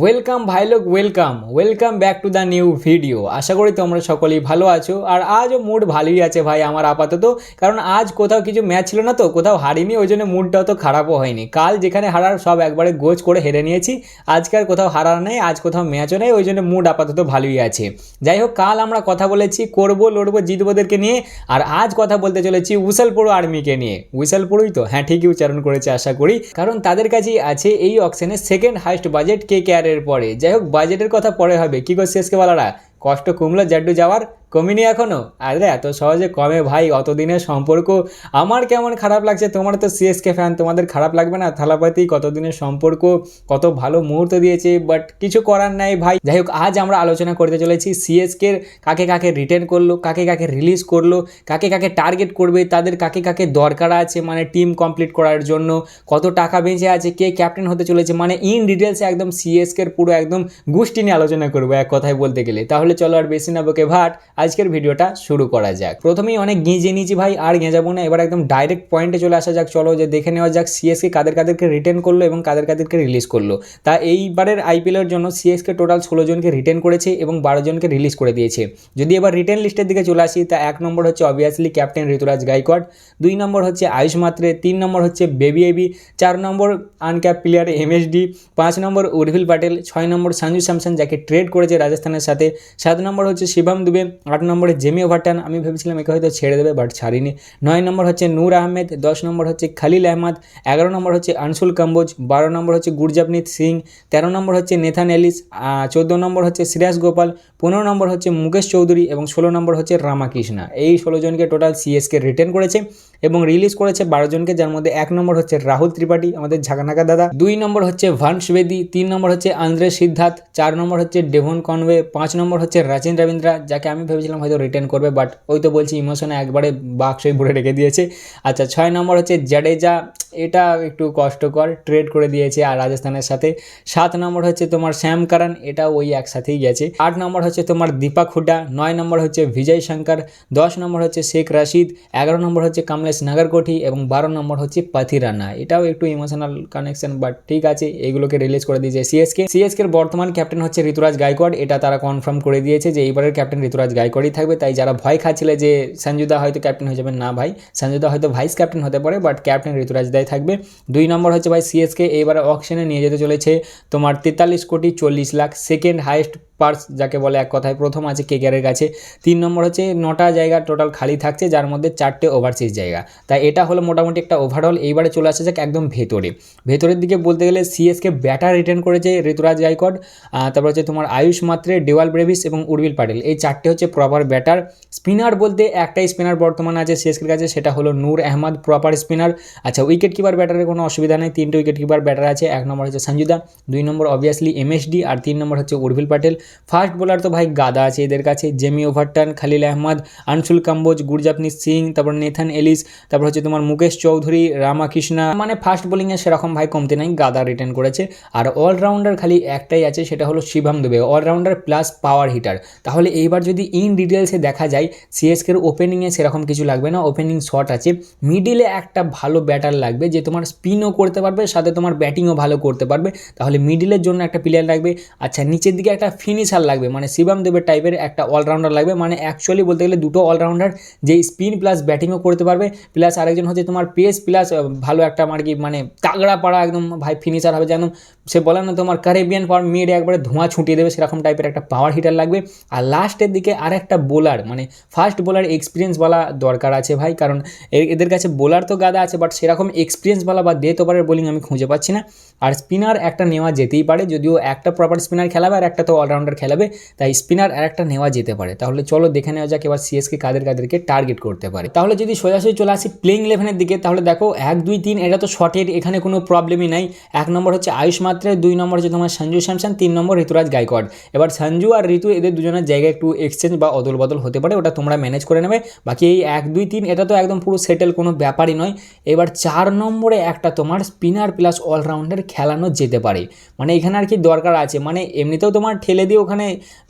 Welcome ভাই লোক welcome welcome back to the new video আশা করি তোমরা সকলেই ভালো আছো। আর আজও মুড ভালোই আছে ভাই আমার আপাতত। কারণ আজ কোথাও কিছু ম্যাচ ছিল না তো, কোথাও হারিনি, ওই জন্য মুডটাও তো খারাপও হয়নি। কাল যেখানে হারার সব একবারে গোজ করে হেরে নিয়েছি। আজকে আর কোথাও হারার নেই, আজ কোথাও ম্যাচও নেই, ওই জন্য মুড আপাতত ভালোই আছে। যাই হোক, কাল আমরা কথা বলেছি, করব, লড়বো জিতবোদেরকে নিয়ে। আর আজ কথা বলতে চলেছি উসালপুরো আর্মিকে নিয়ে। উসালপুরই তো হ্যাঁ ঠিকই উচ্চারণ করেছে আশা করি। কারণ তাদের কাছেই আছে এই অকশনে সেকেন্ড হাইস্ট বাজেট কে কে এর পরে। যাই হোক বাজেটের কথা পরে হবে। কি করছে এসকে বলারা? কষ্ট কমলো জাড্ডু যাওয়ার। কমিনি এখনও? আরে এত সহজে কমে ভাই? অতদিনের সম্পর্ক। আমার কেমন খারাপ লাগছে? তোমার তো সিএসকে ফ্যান তোমাদের খারাপ লাগবে না? থালাপাতি কতদিনের সম্পর্ক? কত ভালো মুহূর্ত দিয়েছে? বাট কিছু করার নাই ভাই। যাই হোক, আজ আমরা আলোচনা করতে চলেছি সিএসকের কাকে কাকে রিটার্ন করল, কাকে কাকে রিলিজ করল, কাকে কাকে টার্গেট করবে, তাদের কাকে কাকে দরকার আছে মানে টিম কমপ্লিট করার জন্য, কত টাকা বেঁচে আছে, কে ক্যাপ্টেন হতে চলেছে মানে ইন ডিটেলসে একদম সিএসকের পুরো একদম গোষ্ঠী নিয়ে আলোচনা করব, এক কথায় বলতে গেলে। তাহলে চলো আর বেশি না ভাট। আজকের ভিডিওটা শুরু করা যাক। প্রথমেই অনেক গিঁজে নিয়েছি ভাই, আর গেঁজাবো না। এবার একদম ডাইরেক্ট পয়েন্টে চলে আসা যাক, চলো যে দেখে নেওয়া যাক সিএসকে কাদের কাদেরকে রিটার্ন করল এবং কাদের কাদেরকে রিলিজ করল। তা এইবারের আইপিএলের জন্য সিএসকে টোটাল ষোলো জনকে রিটার্ন করেছে এবং বারো জনকে রিলিজ করে দিয়েছে। যদি এবার রিটার্ন লিস্টের দিকে চলে আসি, তা এক নম্বর হচ্ছে অবভিয়াসলি ক্যাপ্টেন ঋতুরাজ গাইকোয়াড, দুই নম্বর হচ্ছে আয়ুষ মাত্রে, তিন নম্বর হচ্ছে বেবি এবি চার নম্বর আনক্যাপ প্লেয়ার এমএসডি পাঁচ নম্বর উর্ভিল প্যাটেল ছয় নম্বর সঞ্জু স্যামসন, যাকে ট্রেড করেছে রাজস্থানের সাথে, সাত নম্বর হচ্ছে শিবম দুবে আট নম্বরে জেমি ওভারটান আমি ভেবেছিলাম একে হয়তো ছেড়ে দেবে বাট ছাড়িনি। নয় নম্বর হচ্ছে নূর আহমেদ, দশ নম্বর হচ্ছে খালিল আহমদ, এগারো নম্বর হচ্ছে আনসুল কাম্বোজ, বারো নম্বর হচ্ছে গুরজাবনীত সিং, তেরো নম্বর হচ্ছে নেথান এলিস চোদ্দ নম্বর হচ্ছে সিরাজ গোপাল, পনেরো নম্বর হচ্ছে মুকেশ চৌধুরী এবং ষোলো নম্বর হচ্ছে রামাকৃষ্ণা। এই ষোলো জনকে টোটাল সিএসকে রিটার্ন করেছে। এবং রিলিজ করেছে বারো জনকে যার মধ্যে এক নম্বর হচ্ছে রাহুল ত্রিপাঠী আমাদের ঝাঁকানাকা দাদা দুই নম্বর হচ্ছে ভান্স বেদি তিন নম্বর হচ্ছে আন্দ্রে সিদ্ধার্থ চার নম্বর হচ্ছে ডেভন কনওয়ে পাঁচ নম্বর হচ্ছে রাচিন রবীন্দ্রা যাকে আমি ভেবেছিলাম হয়তো রিটার্ন করবে বাট ওই তো বলছি ইমোশনে একবারে বাক্সই ভরে রেখে দিয়েছে আচ্ছা ছয় নম্বর হচ্ছে জাডেজা এটা একটু কষ্টকর ট্রেড করে দিয়েছে আর রাজস্থানের সাথে সাত নম্বর হচ্ছে তোমার শ্যাম কারণ এটা ওই একসাথেই গেছে আট নম্বর হচ্ছে তোমার দীপক হুডা নয় নম্বর হচ্ছে বিজয় শঙ্কর দশ নম্বর হচ্ছে শেখ রাশিদ এগারো নম্বর হচ্ছে কমলেশ নাগরকোঠি এবং বারো নম্বর হচ্ছে পাথি রানা। এটাও একটু ইমোশনাল কানেকশন বাট ঠিক আছে, এগুলোকে রিলিজ করে দিয়েছে সিএসকে সিএসকে বর্তমান ক্যাপ্টেন হচ্ছে ঋতুরাজ গায়কোয়াড। এটা তারা কনফার্ম করে দিয়েছে যে এইবারের ক্যাপ্টেন ঋতুরাজ গায়কোয়াড়ই থাকবে। তাই যারা ভয় খাচ্ছিলে যে সঞ্জুদা হয়তো ক্যাপ্টেন হয়ে যাবে, না ভাই, সঞ্জুদা হয়তো ভাইস ক্যাপ্টেন হতে পারে বাট ক্যাপ্টেন ঋতুরাজ দায় থাকবে। দুই নম্বর হচ্ছে ভাই সিএসকে এইবারে অকশনে নিয়ে যেতে চলেছে তোমার তেতাল্লিশ কোটি চল্লিশ লাখ। সেকেন্ড হাইয়েস্ট পার্স যাকে বলে এক কথায় প্রথম আছে কেকেআরের কাছে। তিন নম্বর হচ্ছে নটা জায়গা টোটাল খালি থাকছে, যার মধ্যে চারটে ওভারসিজ জায়গা। তাই এটা হলো মোটামুটি একটা ওভারঅল এইবারে চলে আসা যাক একদম ভেতরে। ভেতরের দিকে বলতে গেলে সিএসকে ব্যাটার রিটার্ন করেছে ঋতুরাজ গাইকড তারপর হচ্ছে তোমার আয়ুষ মাত্রে, ডেওয়াল ব্রেভিস এবং উর্বিল পাটেল। এই চারটে হচ্ছে প্রপার ব্যাটার স্পিনার বলতে একটাই স্পিনার বর্তমানে আছে সিএসকের কাছে, সেটা হলো নূর আহমদ প্রপার স্পিনার আচ্ছা উইকেট কিপার ব্যাটারের কোনো অসুবিধা নেই, তিনটে উইকেট কিপার ব্যাটার আছে। এক নম্বর হচ্ছে সঞ্জুদা, দুই নম্বর অবভিয়াসলি এমএসডি আর তিন নম্বর হচ্ছে উর্ভিল পাটেল। ফার্স্ট বোলার তো ভাই গাদা আছে এদের কাছে, জেমি ওভারটান, খালিল আহমদ, আনসুল কাম্বোজ গুরজাপনি সিং, তারপর নেথান এলিস, তারপর হচ্ছে তোমার মুকেশ চৌধুরী, রামাকৃষ্ণা মানে ফার্স্ট বোলিংয়ে সেরকম ভাই কমতে নাই, গাদা রিটার্ন করেছে। আর অলরাউন্ডার খালি একটাই আছে, সেটা হলো Shivam Dube allrounder plus power hitter তাহলে এইবার যদি ইন ডিটেলসে দেখা যায় সিএসকের ওপেনিংয়ে সেরকম কিছু লাগবে না ওপেনিং শট আছে। মিডিলে একটা ভালো ব্যাটার লাগবে, যে তোমার স্পিনও করতে পারবে, সাথে তোমার ব্যাটিংও ভালো করতে পারবে। তাহলে মিডিলের জন্য একটা প্লেয়ার লাগবে। আচ্ছা নিচের দিকে একটা ফিনিশার লাগবে মানে শিবম দেবের টাইপের একটা অলরাউন্ডার লাগবে মানে অ্যাকচুয়ালি বলতে গেলে দুটো অলরাউন্ডার যে স্পিন প্লাস ব্যাটিংও করতে পারবে প্লাস আরেকজন হচ্ছে তোমার পেস প্লাস ভালো একটা আমার কি মানে তাগড়া পাড়া একদম ভাই ফিনিশার হবে যেন সে বলে না, তোমার ক্যারেবিয়ান পাওয়ার মিডে একবারে ধোঁয়া ছুটিয়ে দেবে, সেরকম টাইপের একটা পাওয়ার হিটার লাগবে। আর লাস্টের দিকে আর একটা বোলার মানে ফার্স্ট বোলার এক্সপিরিয়েন্স বলা দরকার আছে ভাই, কারণ এদের কাছে বোলার তো গাদা আছে বাট সেরকম এক্সপিরিয়েন্স বলা বা ডেথ ওভারের বোলিং আমি খুঁজে পাচ্ছি না। আর স্পিনার একটা নেওয়া যেতেই পারে, যদিও একটা প্রপার স্পিনার খেলাবে আর একটা তো অলরাউন্ডার খেলাবে, তাই স্পিনার আর একটা নেওয়া যেতে পারে। তাহলে চলো দেখে নেওয়া যাক, এবার সিএসকে কাদের কাদেরকে টার্গেট করতে পারে। তাহলে যদি সোজাসুজি চলে আসি প্লেইং ইলেভেনের দিকে, তাহলে দেখো এক, দুই, তিন, এটা তো শর্টের এখানে কোনো প্রবলেমই নাই। এক নম্বর হচ্ছে আয়ুষ মাত্রে দুই নম্বর হচ্ছে তোমার সঞ্জু স্যামসন, তিন নম্বর ঋতুরাজ গাইকোয়াড। এবার সঞ্জু আর ঋতু, এদের দুজনের জায়গায় একটু এক্সচেঞ্জ বা অদল বদল হতে পারে, ওটা তোমরা ম্যানেজ করে নেবে। বাকি এই এক, দুই, তিন, এটা তো একদম পুরো সেটেল কোনো ব্যাপারই নয়। এবার চার নম্বরে একটা তোমার স্পিনার প্লাস অলরাউন্ডার খেলানো যেতে পারে। মানে এখানে আর কি দরকার আছে। মানে এমনিতেও তোমার ঠেলে দিয়ে ওখানে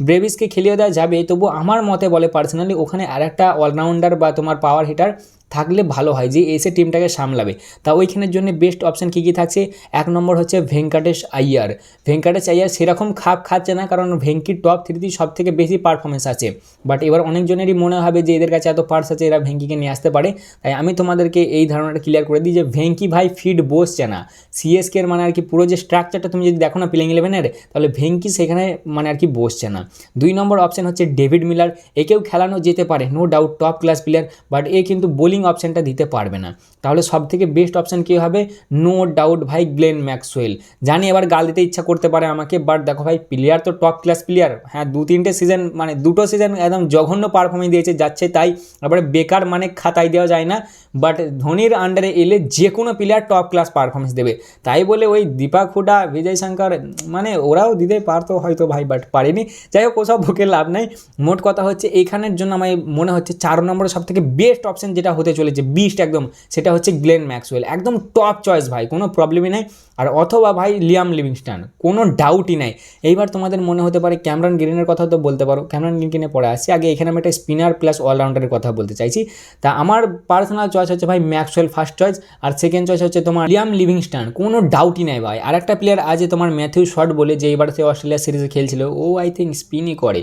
ব্রেভিসকে খেলিয়ে দেওয়া যাবে তবু আমার মতে বলে পার্সোনালি ওখানে আর একটা অলরাউন্ডার বা তোমার পাওয়ার হিটার থাকলে ভালো হয়, যে এসে টিমটাকে সামলাবে। তা ওইখানের জন্য বেস্ট অপশান কী কী থাকছে? এক নম্বর হচ্ছে ভেঙ্কাটেশ আইয়ার। ভেঙ্কাটেশ আইয়ার সেরকম খাপ খাচ্ছে না, কারণ ভেঙ্কির টপ থ্রিতেই সব থেকে বেশি পারফরমেন্স আছে। বাট এবার অনেকজনেরই মনে হবে যে এদের কাছে এত পার্স আছে, এরা ভেঙ্কিকে নিয়ে আসতে পারে। তাই আমি তোমাদেরকে এই ধারণাটা ক্লিয়ার করে দিই যে ভেঙ্কি ভাই ফিট বসছে না। সিএসকের মানে আর কি পুরো যে স্ট্রাকচারটা তুমি যদি দেখো না প্লেইং ইলেভেনের তাহলে ভেঙ্কি সেখানে মানে আর কি বসছে না। দুই নম্বর অপশান হচ্ছে ডেভিড মিলার একেও খেলানো যেতে পারে no doubt top class player but এ কিন্তু বোলিং অপশানটা দিতে পারবে না। তাহলে সব থেকে বেস্ট অপশান কী হবে? নো ডাউট ভাই গ্লেন ম্যাক্সওয়েল জানি এবার গাল দিতে ইচ্ছা করতে পারে আমাকে বাট দেখো ভাই প্লেয়ার তো টপ ক্লাস প্লেয়ার হ্যাঁ দু তিনটে সিজন মানে দুটো সিজন একদম জঘন্য পারফরমেন্স দিয়েছে, যাচ্ছে তাই। তারপরে বেকার মানে খাতায় দেওয়া যায় না বাট ধোনির আন্ডারে এলে যে কোনো প্লেয়ার টপ ক্লাস পারফরমেন্স দেবে। তাই বলে ওই দীপা খুডা বিজয় শঙ্কর মানে ওরাও দিতে পারতো হয়তো ভাই বাট পারেনি। যাই হোক, ওসব ভুকে লাভ নাই। মোট কথা হচ্ছে এইখানের জন্য আমার মনে হচ্ছে চার নম্বরে সব থেকে বেস্ট অপশন যেটা হতে চলেছে বিস্ট একদম। সেটা হচ্ছে গ্লেন ম্যাক্সওয়েল একদম টপ চয়েস ভাই, কোনো প্রবলেমই নাই। আর অথবা ভাই লিয়াম লিভিংস্টান কোনো ডাউটই নাই। এইবার তোমাদের মনে হতে পারে ক্যামরন গ্রিনের কথা তো বলতে পারো। ক্যামরন গ্রিনে পরে আসছি। আগে এখানে আমি একটা স্পিনার প্লাস অলরাউন্ডারের কথা বলতে চাইছি। তা আমার পার্সোনাল চয়েস হচ্ছে ভাই ম্যাক্সওয়েল ফার্স্ট চয়েস আর সেকেন্ড চয়েস হচ্ছে তোমার লিয়াম লিভিংস্টান কোনো ডাউটই নাই ভাই। আর একটা প্লেয়ার আছে তোমার ম্যাথিউ শট বলে, যে এবার সে অস্ট্রেলিয়া সিরিজে খেলছিল। ও আই থিঙ্ক স্পিনই করে।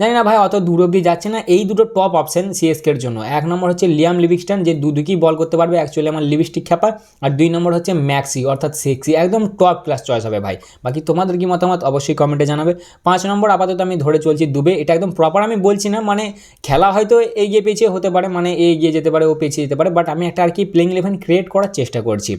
জানি না ভাই, অত দূর অব্দি যাচ্ছে না। এই দুটো টপ অপশন সিএসকের জন্য। এক নম্বর হচ্ছে লিয়াম লিভিংস্টন যে দু দুকেই বল করতে পারবে। অ্যাকচুয়ালি আমার লিপস্টিক খ্যাপা আর দুই নম্বর হচ্ছে ম্যাক্সি অর্থাৎ সেক্সি একদম টপ ক্লাস চয়েস হবে ভাই। বাকি তোমাদের কি মতামত? অবশ্যই কমেন্টে জানাবে। পাঁচ নম্বর আপাতত আমি ধরে চলছি দুবে। এটা একদম প্রপার আমি বলছি না। মানে খেলা হয়তো এগিয়ে পেছিয়ে হতে পারে। মানে এগিয়ে যেতে পারে, ও পেছিয়ে যেতে পারে। বাট আমি একটা আর কি প্লেইং ইলেভেন ক্রিয়েট করার চেষ্টা করছি।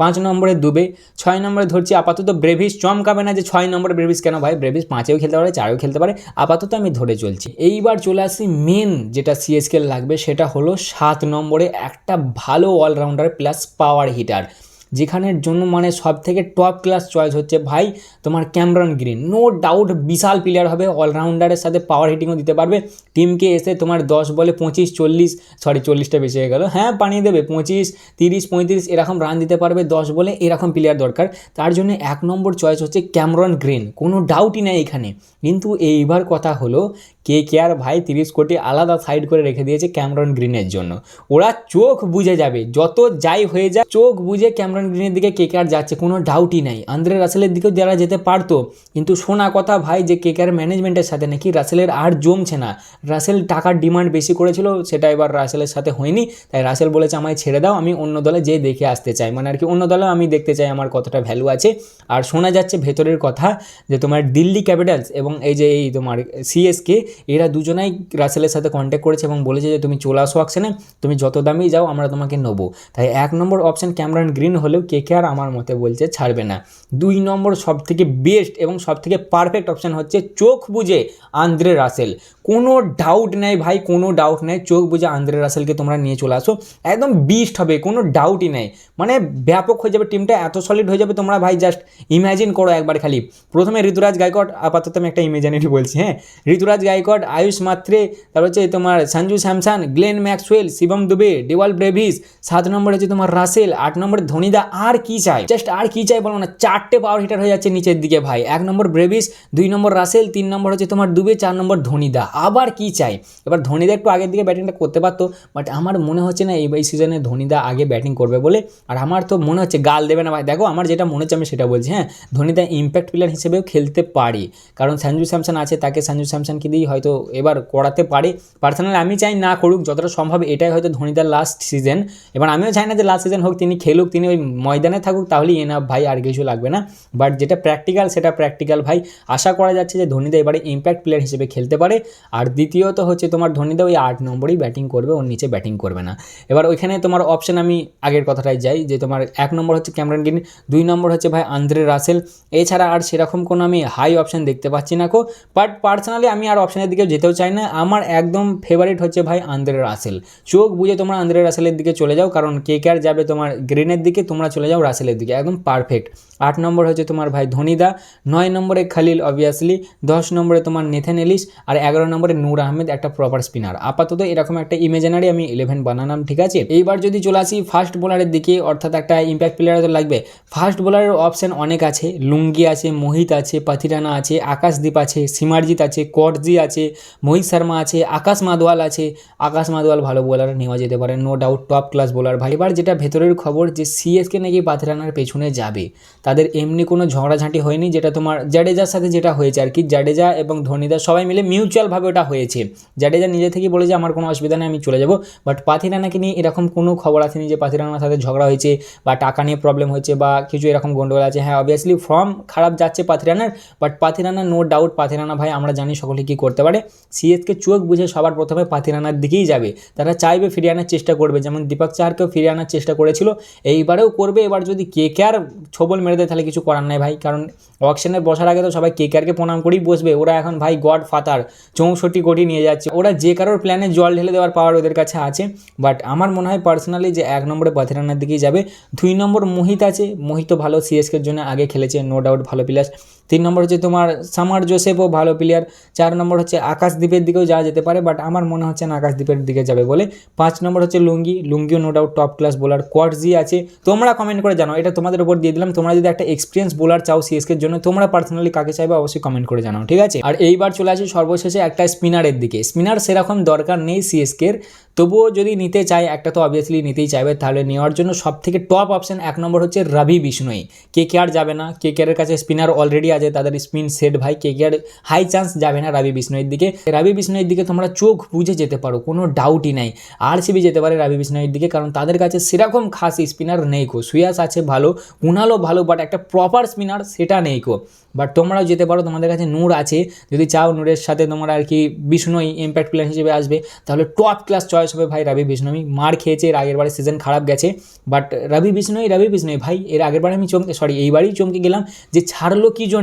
পাঁচ নম্বরে দুবে। ছয় নম্বরে ধরছি আপাতত ব্রেভিস চমকাবে না যে ছয় নম্বরে ব্রেভিস কেন ভাই? ব্রেভিস পাঁচেও খেলতে পারে, চারেও খেলতে পারে। আপাতত আমি ধরে চলছে। এইবার চলে আসি মেন যেটা সিএসকে লাগবে, সেটা হলো সাত নম্বরে একটা ভালো অলরাউন্ডার প্লাস পাওয়ার হিটার যেখানের জন্য মানে সব থেকে টপ ক্লাস চয়েস হচ্ছে ভাই তোমার ক্যামরন গ্রিন। নো ডাউট বিশাল প্লেয়ার হবে অলরাউন্ডারের সাথে পাওয়ার হিটিংও দিতে পারবে। টিমকে এসে তোমার দশ বলে পঁচিশ, চল্লিশ সরি চল্লিশটা বেশি হয়ে গেল। হ্যাঁ বানিয়ে দেবে, পঁচিশ, তিরিশ, পঁয়ত্রিশ, এরকম রান দিতে পারবে, দশ বলে এরকম প্লেয়ার দরকার। তার জন্য এক নম্বর চয়েস হচ্ছে ক্যামরন গ্রিন। কোনো ডাউটই নেই এখানে। কিন্তু এইবার কথা হলো কে কে আর ভাই তিরিশ কোটি আলাদা সাইড করে রেখে দিয়েছে ক্যামরন গ্রিনের জন্য। ওরা চোখ বুঝে যাবে, যত যাই হয়ে যায় চোখ বুঝে ক্যামরন গ্রিনের দিকে কে কে আর যাচ্ছে, কোনো ডাউটই নাই। আন্দ্রে রাসেলের দিকেও যারা যেতে পারতো, কিন্তু শোনা কথা ভাই যে কে কে আর ম্যানেজমেন্টের সাথে নাকি রাসেলের আর জমছে না। রাসেল টাকার ডিমান্ড বেশি করেছিল, সেটা এবার রাসেলের সাথে হয়নি, তাই রাসেল বলেছে, আমায় ছেড়ে দাও, আমি অন্য দলে যেয়ে দেখে আসতে চাই। মানে আর কি, অন্য দলে আমি দেখতে চাই আমার কতটা ভ্যালু আছে। আর শোনা যাচ্ছে ভেতরের কথা যে তোমার দিল্লি ক্যাপিটালস এবং এই যে এই তোমার সিএসকে এরা দুজনাই রাসেলের সাথে কন্ট্যাক্ট করেছে এবং বলেছে যে, তুমি চলে আসো অকশনে তুমি যত দামেই যাও, আমরা তোমাকে নেব। তাই এক নম্বর অপশন ক্যামরান গ্রিন হলেও কে কে আর আমার মতে বলছে ছাড়বে না। দুই নম্বর সব থেকে বেস্ট এবং সব থেকে পারফেক্ট অপশান হচ্ছে চোখ বুঝে আন্দ্রে রাসেল। কোনো ডাউট নেই ভাই, কোনো ডাউট নেই। চোখ বুঝে আন্দ্রে রাসেলকে তোমরা নিয়ে চলে আসো। একদম বিস্ট হবে, কোনো ডাউটই নেই। মানে ব্যাপক হয়ে যাবে টিমটা এত সলিড হয়ে যাবে তোমরা ভাই জাস্ট ইমাজিন করো একবার খালি। প্রথমে ঋতুরাজ গায়কোয়াড, আপাতত আমি একটা ইমেজিনারি বলছি হ্যাঁ? ঋতুরাজ গায়কোয়াড আয়ুষ মাত্রে। তারপর হচ্ছে তোমার Sanju Samson, Glenn Maxwell, Shivam Dube, Dewald Brevis. সাত নম্বর হচ্ছে তোমার রাসেল, আট নম্বরে ধোনিদা। আর কি চাই? জাস্ট আর কি চাই বলো না, চারটে পাওয়ার হিটার হয়ে যাচ্ছে নিচের দিকে ভাই। এক নম্বর ব্রেভিস, দুই নম্বর রাসেল, তিন নম্বর হচ্ছে তোমার দুবে, চার নম্বর ধোনিদা। আবার কি চাই? এবার ধোনিদা একটু আগের দিকে ব্যাটিংটা করতে পারতো বাট আমার মনে হচ্ছে না এই সিজনে ধোনিদা আগে ব্যাটিং করবে বলে। আর আমার তো মনে হচ্ছে গাল দেবে না ভাই। দেখো, আমার যেটা মনে হচ্ছে আমি সেটা বলছি হ্যাঁ ধোনিদা ইম্প্যাক্ট প্লেয়ার হিসেবেও খেলতে পারে। কারণ সঞ্জু স্যামসন আছে, তাকে সঞ্জু স্যামসনকে দিয়েই হয়তো এবার করাতে পারে। পার্সোনালি আমি চাই না করুক, যতটা সম্ভব এটাই হয়তো ধোনিদার লাস্ট সিজন এবার আমিও চাই না যে লাস্ট সিজন হোক, তিনি খেলুক, তিনি ওই ময়দানে থাকুক, তাহলেই এনাফ ভাই, আর কিছু লাগবে না। বাট যেটা প্র্যাকটিক্যাল সেটা প্র্যাকটিক্যাল ভাই। আশা করা যাচ্ছে যে ধোনিদা এবারে ইম্প্যাক্ট প্লেয়ার হিসেবে খেলতে পারে। আর দ্বিতীয়ত হচ্ছে তোমার ধোনিদা ওই আট নম্বরেই ব্যাটিং করবে, ওর নিচে ব্যাটিং করবে না। এবার ওইখানে তোমার অপশন আমি আগের কথাটাই যাই, যে তোমার এক নম্বর হচ্ছে ক্যামেরন গ্রিন দুই নম্বর হচ্ছে ভাই আন্দ্রে রাসেল। এছাড়া আর সেরকম কোনো আমি হাই অপশন দেখতে পাচ্ছি না কো। বাট পার্সোনালি আমি আর অপশনের দিকে যেতেও চাই না। আমার একদম ফেভারিট হচ্ছে ভাই আন্দ্রে রাসেল। চোখ বুঝে তোমরা আন্দ্রে রাসেলের দিকে চলে যাও, কারণ কে কে আর যাবে তোমার গ্রিনের দিকে, তোমরা চলে যাও রাসেলের দিকে। একদম পারফেক্ট আট নম্বর হচ্ছে তোমার ভাই ধোনিদা, নয় নম্বরে খালিল অবভিয়াসলি দশ নম্বরে তোমার নেথেন এলিস, আর এগারো নম্বরে নূর আহমেদ, একটা প্রপার স্পিনার আপাতত এরকম একটা ইমেজিনারি আমি ইলেভেন বানালাম, ঠিক আছে? এইবার যদি চলে আসি ফার্স্ট বোলারের দিকে, অর্থাৎ একটা ইম্প্যাক্ট প্লেয়ার তো লাগবে। ফার্স্ট বোলারের অপশন অনেক আছে। লুঙ্গি আছে, মোহিত আছে, পাথিরানা আছে, আকাশদীপ আছে সিমারজিৎ আছে করজি আছে। আছে, মোহিত শর্মা আছে, আকাশ মাদওয়াল আছে। আকাশ মাদওয়াল ভালো বোলার নেওয়া যেতে পারে no doubt top class bowler ভাই, এবার যেটা ভেতরের খবর যে সিএসকে নাকি পাথরানার পেছনে যাবে। তাদের এমনি কোনো ঝগড়াঝাঁটি হয়নি যেটা তোমার জাডেজার সাথে যেটা হয়েছে আর কি, জাডেজা এবং ধোনিদা সবাই মিলে মিউচুয়ালভাবে ওটা হয়েছে। জাডেজা নিজে থেকেই বলে যে আমার কোনো অসুবিধা নেই, আমি চলে যাব। বাট পাথিরানাকে নিয়ে এরকম কোনো খবর আসেনি যে পাথিরানার সাথে ঝগড়া হয়েছে বা টাকা নিয়ে প্রবলেম হয়েছে বা কিছু এরকম গন্ডগোল আছে। হ্যাঁ অবভিয়াসলি ফর্ম খারাপ যাচ্ছে পাথিরানার but Pathirana no doubt Pathirana ভাই, আমরা জানি সকলে কী করতে পারে। সিএসকে চোখ বুঝে সবার প্রথমে পাথিরানার দিকেই যাবে। তারা চাইবে ফিরিয়ে আনার চেষ্টা করবে। যেমন দীপক চাহারকেও ফিরিয়ে আনার চেষ্টা করেছিল। এইবারেও করবে। এবার যদি কে কে আর ছবল মেরে দেয়, তাহলে কিছু করার নাই ভাই। কারণ অকশনে বসার আগে তো সবাই কে কেয়ারকে প্রণাম করেই বসবে। ওরা এখন ভাই গড ফাতার চৌষট্টি কোটি নিয়ে যাচ্ছে। ওরা যে কারোর প্ল্যানে জল ঢেলে দেওয়ার পাওয়ার ওদের কাছে আছে। বাট আমার মনে হয় পার্সোনালি যে এক নম্বরে পাথিরানার দিকেই যাবে। দুই নম্বর মোহিত আছে। মোহিত ভালো সিএসকের জন্য আগে খেলেছে নো ডাউট ভালো প্লেয়ার তিন নম্বর হচ্ছে তোমার সামার জোসেফও ভালো প্লেয়ার চার নম্বর হচ্ছে আকাশদ্বীপের দিকেও যাওয়া যেতে পারে বাট আমার মনে হচ্ছে না আকাশদ্বীপের দিকে যাবে বলে। পাঁচ নম্বর হচ্ছে Lungi, লুঙ্গিও no doubt top class bowler Coetzee আছে। তোমরা কমেন্ট করে জানাও, এটা তোমাদের উপর দিয়ে দিলাম। তোমরা যদি একটা এক্সপিরিয়েন্স বোলার চাও সিএসকের জন্য, তোমরা পার্সোনালি কাকে চাইবে অবশ্যই কমেন্ট করে জানাও, ঠিক আছে? আর এইবার চলে আসি সর্বশেষে একটা স্পিনারের দিকে। স্পিনার সেরকম দরকার নেই সিএসকের তবুও যদি নিতে চায়, একটা তো অবভিয়াসলি নিতেই চাইবে, তাহলে নেওয়ার জন্য সব থেকে টপ অপশন এক নম্বর হচ্ছে রবি বিষ্ণুই। কে কে আর যাবে না, কে কে কাছে স্পিনার অলরেডি আছে তাদের স্পিন সেট ভাই, কে কে আর হাই চান্স যাবে না রবি বিষ্ণুয়ের দিকে। রবি বিষ্ণয়ের দিকে তোমরা চোখ বুঝে যেতে পারো, কোনো ডাউটই নাই। আরসিবি যেতে পারে রবি বিষ্ণয়ের দিকে, কারণ তাদের কাছে সেরকম খাস স্পিনার নেই কো সুয়াস আছে ভালো কুনালও ভালো বাট একটা প্রপার স্পিনার সেটা নেই কো বাট তোমরাও যেতে পারো, তোমাদের কাছে নূর আছে। যদি চাও নূরের সাথে তোমরা আর কি বিষ্ণুই ইম্প্যাক্ট প্লেয়ার হিসেবে আসবে, তাহলে টপ ক্লাস চয়েস হবে ভাই রবি বিষ্ণুই। মার খেয়েছে, এর আগের বারে সিজন খারাপ গেছে বাট রবি বিষ্ণুই রবি বিষ্ণুই, ভাই, এর আগের বারে আমি চমকে সরি এইবারই চমকে গেলাম যে ছাড়লো কী জন্যে?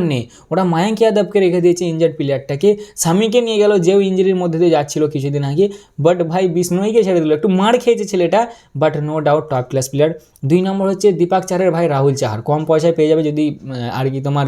ওরা মায়াঙ্ক যাদবকে রেখে দিয়েছে ইঞ্জার্ড প্লেয়ারটাকে স্বামীকে নিয়ে গেল, যেও ইঞ্জুরির মধ্যে দিয়ে যাচ্ছিল কিছুদিন আগে। বাট ভাই, বিষ্ণুইকে ছেড়ে দিল। একটু মার খেয়েছে ছেলেটা but no doubt top class player দুই নম্বর হচ্ছে দীপাক চারের ভাই রাহুল চাহার। কম পয়সায় পেয়ে যাবে যদি আর কি তোমার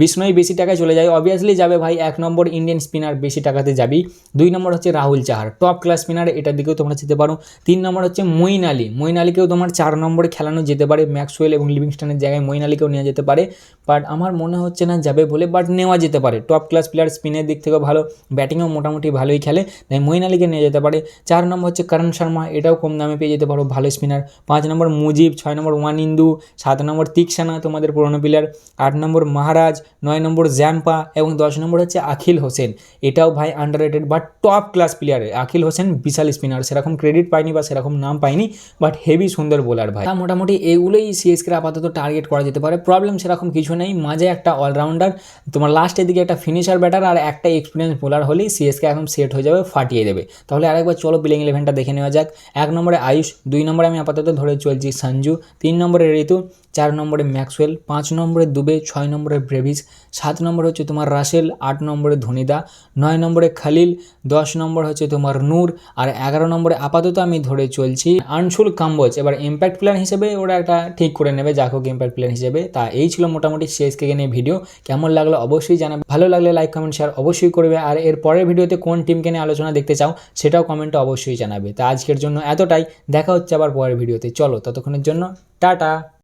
বিষ্ণুই বেশি টাকায় চলে যায়। অবভিয়াসলি যাবে ভাই এক নম্বর ইন্ডিয়ান স্পিনার বেশি টাকাতে যাবি দুই নম্বর হচ্ছে Rahul Chahar. Top class spinner এটার দিকেও তোমরা যেতে পারো। তিন নম্বর হচ্ছে মইন আলী। মইন আলীকেও তোমার চার নম্বরে খেলানো যেতে পারে। ম্যাক্সওয়েল এবং লিভিংস্টনের জায়গায় মইন আলীকেও নেওয়া যেতে পারে। বাট আমার মনে হচ্ছে না যাবে বলে বাট নেওয়া যেতে পারে। টপ ক্লাস প্লেয়ার স্পিনের দিক থেকেও ভালো ব্যাটিংও মোটামুটি ভালোই খেলে। তাই মইন আলীকে নিয়ে যেতে পারে। চার নম্বর হচ্ছে করণ শর্মা, এটাও কম দামে পেয়ে যেতে পারো, ভালো স্পিনার পাঁচ নম্বর মুজিব, ছয় নম্বর ওয়ান ইন্দু, সাত নম্বর তিকসানা তোমাদের পুরনো প্লেয়ার আট নম্বর মহারাজ, নয় নম্বর জ্যাম্পা এবং দশ নম্বর হচ্ছে আখিল হোসেন। এটাও ভাই underrated but top class player Akeal Hosein Vishal spinner সেরকম ক্রেডিট পায়নি বা সেরকম নাম পায়নি বাট হেভি সুন্দর বোলার ভাই। মোটামুটি এগুলোই সিএসকে আপাতত টার্গেট করা যেতে পারে। প্রবলেম সেরকম কিছু নেই, মাঝে একটা অলরাউন্ডার তোমার লাস্টের দিকে একটা ফিনিশার ব্যাটার আর একটা এক্সপিরিয়েন্স বোলার হলেই সিএসকে এখন সেট হয়ে যাবে, ফাটিয়ে দেবে। তাহলে আরেকবার চলো প্লেইং ইলেভেনটা দেখে নেওয়া যাক। এক নম্বরে আয়ুষ, দুই নম্বরে আমি আপাতত ধরে চলছি সঞ্জু, তিন নম্বরে ঋতু চার নম্বরে ম্যাক্সওয়েল, পাঁচ নম্বরে দুবে, ছয় নম্বরে ব্রেভিস, সাত নম্বর হচ্ছে তোমার রাসেল, আট নম্বরে ধনিদা, নয় নম্বরে খালিল, দশ নম্বর হচ্ছে তোমার নূর আর এগারো নম্বরে আপাতত আমি ধরে চলছি আনসুল কাম্বোজ। এবার ইম্প্যাক্ট প্ল্যান হিসেবে ওরা একটা ঠিক করে নেবে, যাক হোক ইম্প্যাক্ট প্ল্যান হিসেবে। তা এই ছিল মোটামুটি সিএসকে নিয়ে ভিডিও কেমন লাগল অবশ্যই জানাবে। ভালো লাগলে লাইক কমেন্ট শেয়ার অবশ্যই করবে। আর এর পরের ভিডিওতে কোন টিমকে নিয়ে আলোচনা দেখতে চাও সেটাও কমেন্টে অবশ্যই জানাবে। তা আজকের জন্য এতটাই। দেখা হচ্ছে আবার পরের ভিডিওতে চলো, ততক্ষণের জন্য টাটা।